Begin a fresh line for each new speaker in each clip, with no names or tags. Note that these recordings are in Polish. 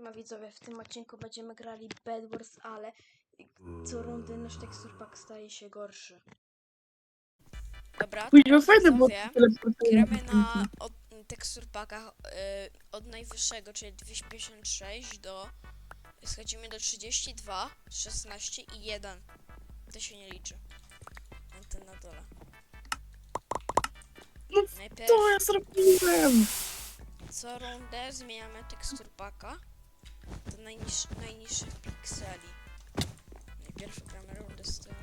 Siema widzowie, w tym odcinku będziemy grali Bed Wars, ale co rundy nasz tekstur pack staje się gorszy. Dobra,
Kuźwa,
teraz
fajne
widzowie,
teleportowanie.
gramy na od, tekstur packach y, od najwyższego, czyli 256 do... Schodzimy do 32, 16 i 1. To się nie liczy. Ten- Ten na dole.
No
Najpierw
Co ja zrobiłem?
co rundę zmieniamy tekstur packa do najniż, najniższych pikseli. Najpierw gramy rundę z tym.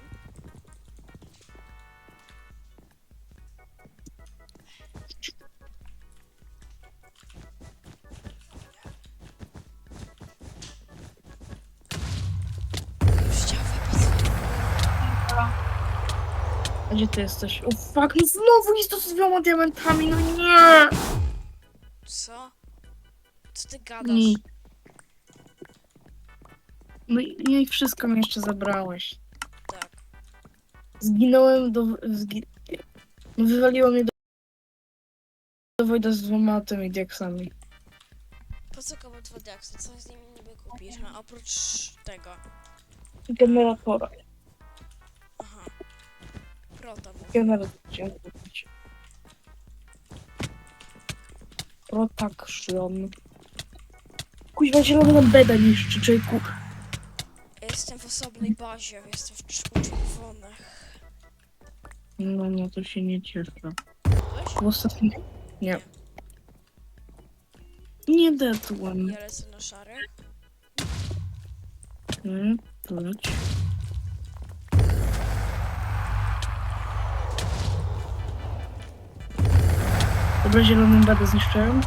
A gdzie ty jesteś? O fuck, no znowu jest to z dwiema diamentami, no nie!
Co? Co ty gadasz?
Nie. No i no i wszystko mi jeszcze zabrałeś.
Tak.
Zginąłem do... Zgi... No wywaliło mnie do... do Wojda z dwoma tymi diaksami.
Po co komu dwa diaksy? Co z nimi niby kupisz? No oprócz tego.
Generatora.
Aha. Prota był.
Generator chciałem kupić. Protection. Kuźwa, zielony nam beda niszczy, człowieku.
Osobnej bazie, jestem w cz- u czerwonych.
No, no, to się nie cieszę. W ostatnim... Nie. Nie dedłem.
Ja lecę na szary.
Hmm, to leć. Dobra, zielonym będę zniszczyłem.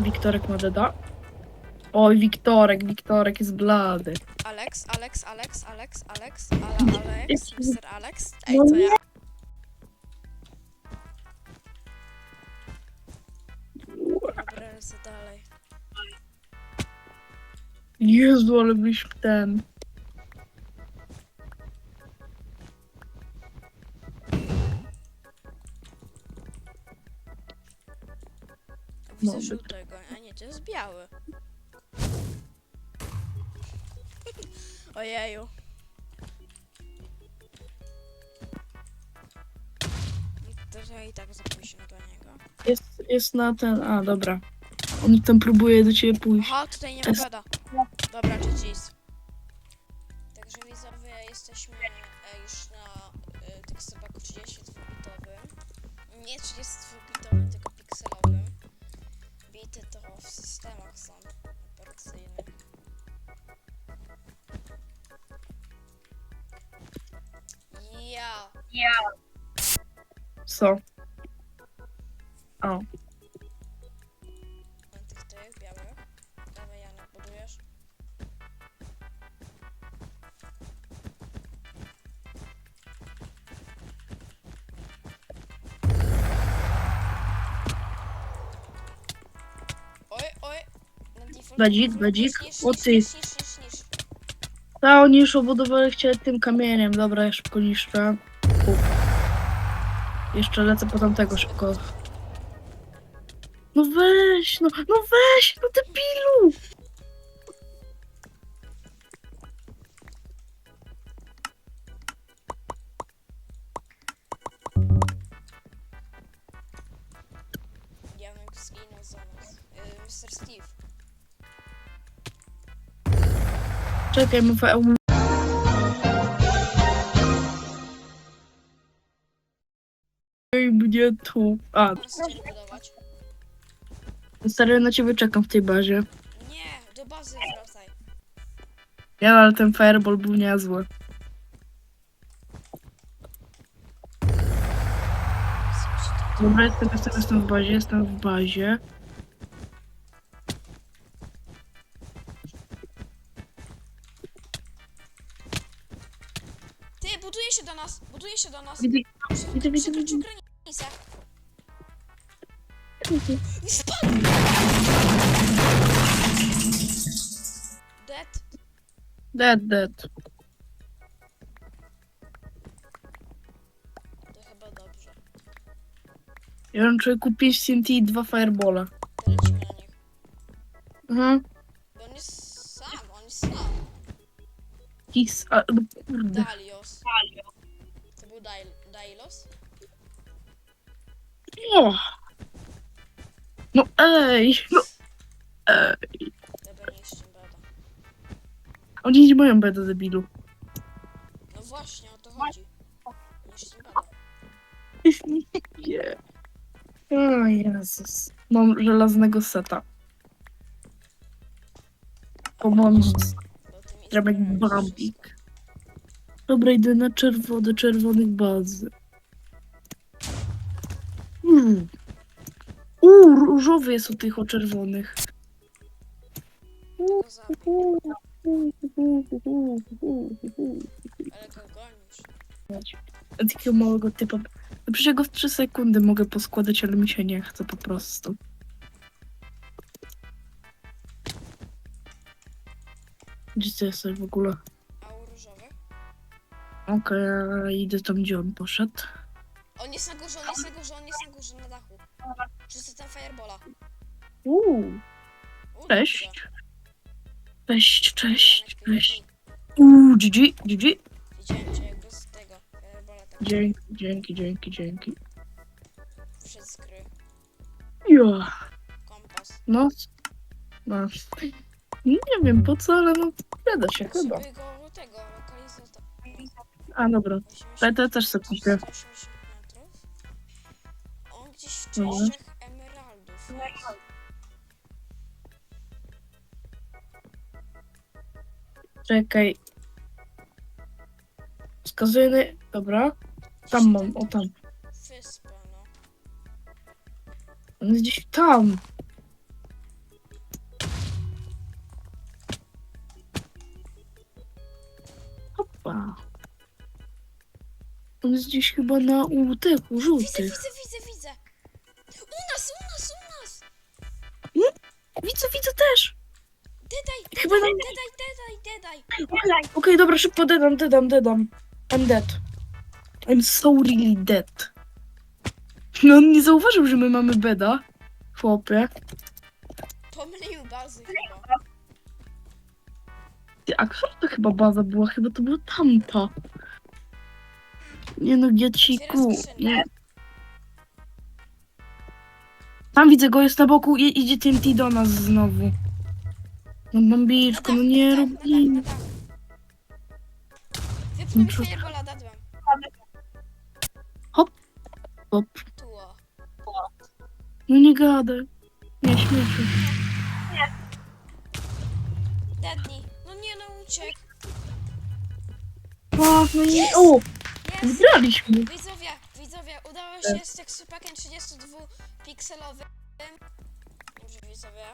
Wiktorek ma deda. Oj, Wiktorek, Wiktorek jest blady.
Alex, Alex, Alex, Alex, Alex, Ala, Alex, Mr. Alex. Ej,
No
to ja. Dobra, lecę dalej.
Jezu, ale byś ten.
Widzę
No,
żółtego, a nie, to jest biały. Ojeju. To ja i tak za późno do niego.
Jest, jest na ten. A, dobra. On tam próbuje do ciebie pójść.
Aha, tutaj nie ma beda. Dobra, GG's. Także widzowie, jesteśmy e, już na e, tekstopaku 32-bitowym. Nie 32-bitowym, tylko pikselowym. Bity to w systemach są operacyjnych. Ja.
Co? O,
Tych tych białych. Dawaj Janek, budujesz. Oj, oj. Na default.
Bedzik, bedzik.
Niż,
O ty.
niż, niż, niż, niż.
Ta oni już obudowali chcieli tym kamieniem. Dobra, ja szybko niszczę. Uf. Jeszcze lecę po tamtego szybko. No weź, no, no weź, no debilu!
Janek zginął za nas. Y, Mr. Steve.
Czekaj, mówię. Ej, mnie tu. A,
chcesz budować?
serio na ciebie czekam w tej bazie.
Nie, do bazy wracaj.
Ja, ale ten fireball był niezły. Dobra, jestem, jestem, jestem w bazie, jestem w bazie.
Się do nas.
Widzę,
Przy-
widzę, widzę,
Przekroczył
widzę.
granicę. I spadł! Dead.
Dead, dead.
To chyba dobrze.
Ja mam człowieku 5 TNT i 2 fireballa.
To lecimy na nich.
Mhm.
Bo On jest sam, on jest sam.
Kis, a, no kurde.
Dalios. To był Dail Dailos?
O! No ej, no ej.
Dobra, nie jeszcze bada.
Oni nie mają beda debilu.
No właśnie, o to chodzi. Nie jeszcze bada.
Nie. O Jezus. Mam żelaznego seta. Pomąc.
Bo ty mi.
Dobra, idę na czerwo, do czerwonych bazy. Mm. Różowy jest u tych o czerwonych.
zabił, ale.
Takiego małego typa. No Przecież ja go w 3 sekundy mogę poskładać, ale mi się nie chce po prostu. Gdzie ty jesteś w ogóle? Okej, idę tam, gdzie on poszedł.
On jest na górze, on jest na górze, on jest na górze, na dachu. Czysto ten firebola.
Uuu,
U,
cześć. Cześć, cześć, cześć. Uuu, GG, GG.
Widziałem cię jakby z tego firebola tak
Dzięki, dzięki, dzięki, dzięki.
wszedł z gry.
Jo,
Kompas.
no. No. Nie wiem po co, ale no, przyda się chyba.
Żeby go tego.
A dobra, PT też sobie kupię.
180 metrów. On gdzieś w
No.
częściach emeraldów.
Czekaj. Wskazuję na... Dobra, tam mam, o tam.
No.
On jest gdzieś tam. On jest gdzieś chyba na u tych, u
Widzę,
żółtych.
widzę, widzę, widzę. U nas, u nas, u nas.
Widzę, widzę też.
Dedaj,
Chyba
dedaj,
na-
dedaj, dedaj, dedaj.
Okej, dobra, szybko dedam, dedam, dedam. I'm dead. I'm so really dead. No on nie zauważył, że my mamy beda. Chłopie.
Pomylił bazy chyba.
Ty, A która to chyba baza była? Chyba to była tamta. Nie no, gieciku. Nie. Tam widzę go, jest na boku i idzie TNT do nas znowu. No bambiczko, no nie rób
na dach,
nic.
na dach. Wypnę mi
Co-
firebola, dadłem.
Hop. No nie gadaj. Nie śmieszę.
Dadnij. No nie no, uciekł.
O, no nie. O, Wygraliśmy.
Widzowie, widzowie, udało się z tekstupakiem 32 pikselowym. Dobrze, widzowie.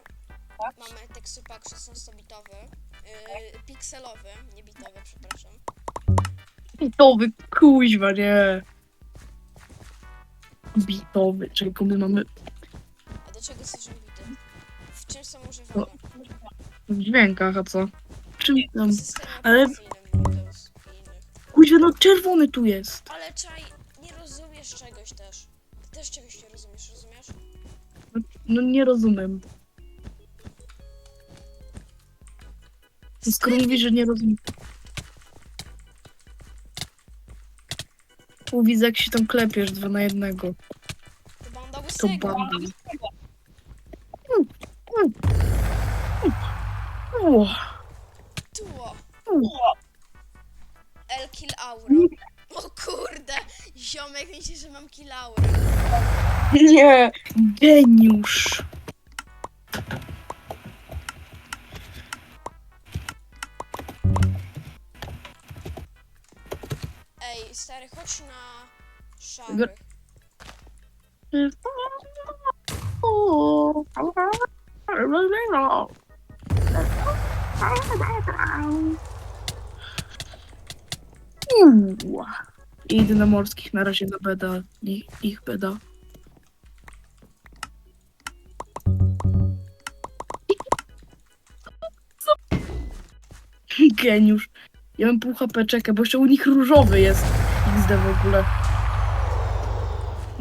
Mamy tekstupak 16-bitowy. Yy, pikselowy, nie bitowy, przepraszam.
Bitowy, kuźwa, nie. Bitowy, czego my mamy
A do czego służą bity? W czym są używane?
w dźwiękach, a co? Czym tam? Ale-
innych.
Kuźwa, no czerwony tu jest.
Ale czaj, nie rozumiesz czegoś też. Ty też czegoś nie rozumiesz, rozumiesz?
No nie rozumiem. Skoro mówisz, że nie rozumiem. U, widzę jak się tam klepiesz dwa na jednego.
To banda
To
łysego.
banda.
El kill aura. O kurde! Ziomek myśli, że mam kill aura.
Nie, geniusz.
Ej, stary, chodź na szary.
Uuu. Idę na morskich na razie na beda, ich, ich beda. Geniusz. Ja mam pół HP, czekaj, bo jeszcze u nich różowy jest. XD w ogóle.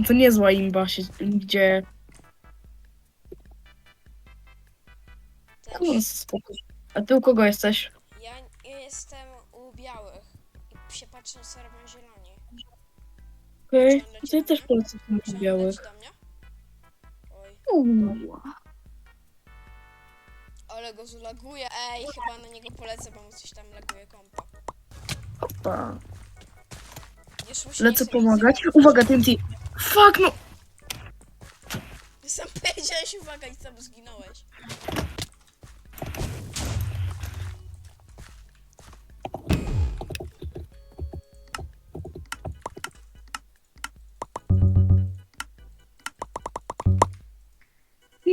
To niezła imba się, gdzie... A ty u kogo jesteś?
Ja, ja jestem co robią zieloni.
Okej, to ja też polecę
Czy
u
on
białych.
leci do mnie? Oj,
Uuu.
ale go zulaguje. Ej, chyba na niego polecę, bo mu coś tam laguje kompa.
Opa.
Już mu się
Lecę
chce
pomagać.
nic
Uwaga, TNT. Fuck, no.
Ty sam powiedziałeś uwaga i sam zginąłeś.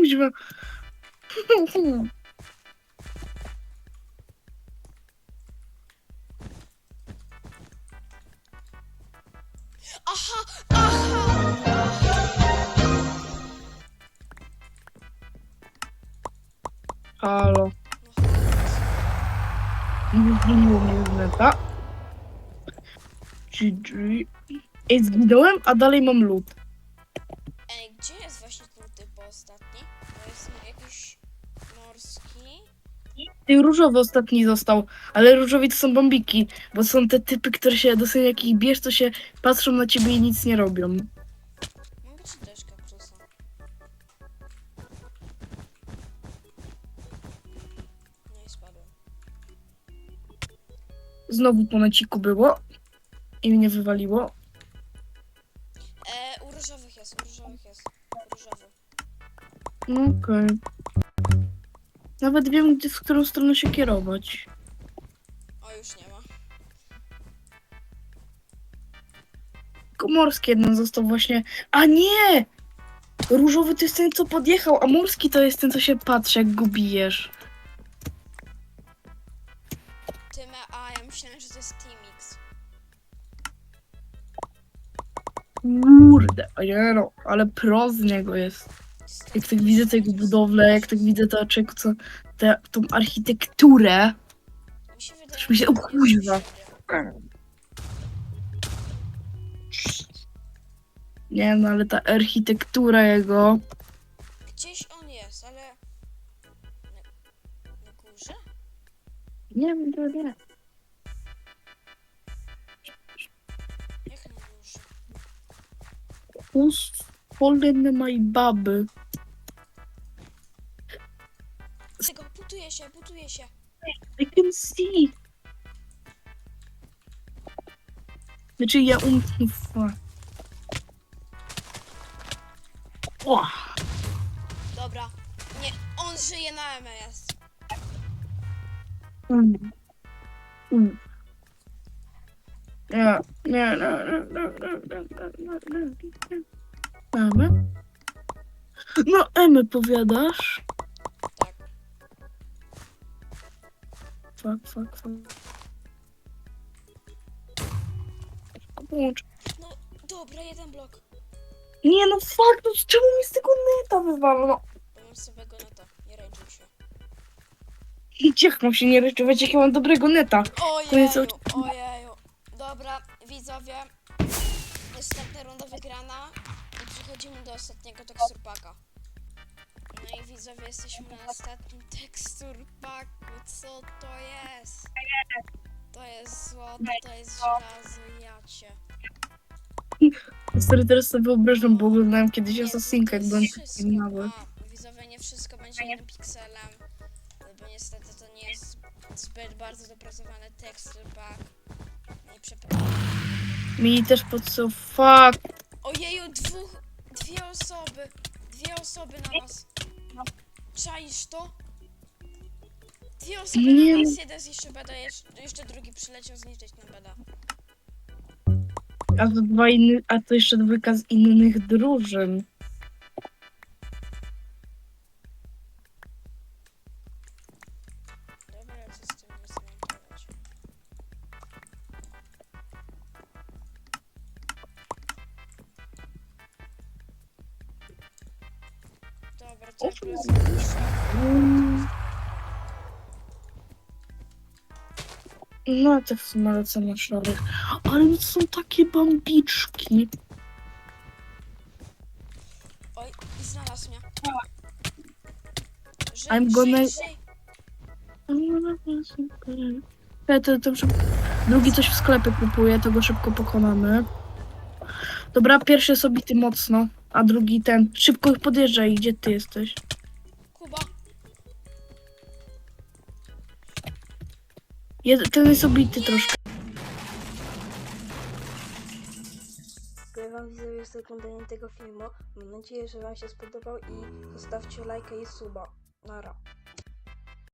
Kuźwa.
Aha! Aha!
Halo.
No,
Nie zmieniło mnie z neta. GG. Ej, zginąłem, a dalej mam lód.
Ej, gdzie
Ty różowy ostatni został, ale różowi to są bombiki, bo są te typy, które się dosłownie jak ich bierz, to się patrzą na ciebie i nic nie robią.
Mogę ci kaktusa. No i spadłem.
Znowu po naciku było i mnie wywaliło.
E, u różowych jest, u różowych jest. Różowy.
Okej. Nawet wiem, gdzie, w którą stronę się kierować.
O, już nie ma.
Tylko morski jeden został właśnie. A nie! Różowy to jest ten, co podjechał, a morski to jest ten, co się patrzy, jak go bijesz.
A ja myślałem, że to jest Teamix.
Kurde, a nie no, ale pro z niego jest. Jak tak widzę tego budowlę, jak tak widzę to, czego, co, tę, tą architekturę.
Mi się wydaje,
Też mi się-
że
o
to jest
kuźwa.
siebie.
Nie no, ale ta architektura jego.
Gdzieś on jest, ale... Na, na górze?
Nie wiem, nie, nie.
Jak na górze?
Who's fallen my baby?
Tego, buduje się, buduje się.
I can see. Znaczy ja um... O,
Dobra. Nie, on żyje na MS.
um. Um. Nie, nie, nie, nie, nie, nie, nie, nie, nie, nie. Mamy? No, Emy powiadasz?
Tak.
Fuck, fuck, fuck. Połącz.
No, dobra, jeden blok.
Nie no, fuck, no z czemu mi z tego neta wywala? No,
Bo mam sobie go neta. Nie ręczył się.
jak mam się nie ryczywać, jak ja mam dobrego neta?
Ojeju,
cały-
ojeju. Dobra, widzowie. Następna runda wygrana. I przechodzimy do ostatniego teksturpaka. No i widzowie, jesteśmy na ostatnim teksturpaku. Co to jest? To jest złoto, to jest żelazo, jacie.
Stary, teraz sobie wyobrażam, bo oglądałem kiedyś
to
jak byłem taki mały.
Widzowie, nie wszystko będzie jednym pikselem, bo niestety to nie jest zbyt bardzo dopracowany teksturpak. Nie przepraszam.
Mi też pod co, fuck.
Ojeju, dwóch, dwie osoby, dwie osoby na nas. Czaisz to? Dwie osoby
Nie.
na nas, jeden z jeszcze beda, jeszcze, jeszcze drugi przyleciał zniszczyć na beda.
A to dwa inny, a to jeszcze dwójka z innych drużyn. No, to w sumie lecę na szarych. Ale to są takie bambiczki.
Oj, znalazł mnie. Żyj,
I'm gonna-
żyj, żyj.
Ja to, to szybko. Drugi coś w sklepie kupuje, to go szybko pokonamy. Dobra, pierwszy jest obity mocno, a drugi ten. Szybko ich podjeżdżaj, gdzie ty jesteś?
Kuba,
Jed ten jest obity troszkę.
Dziękuję Wam widzowie za oglądanie tego filmu. Mam nadzieję, że Wam się spodobał i zostawcie lajka i suba. Nara.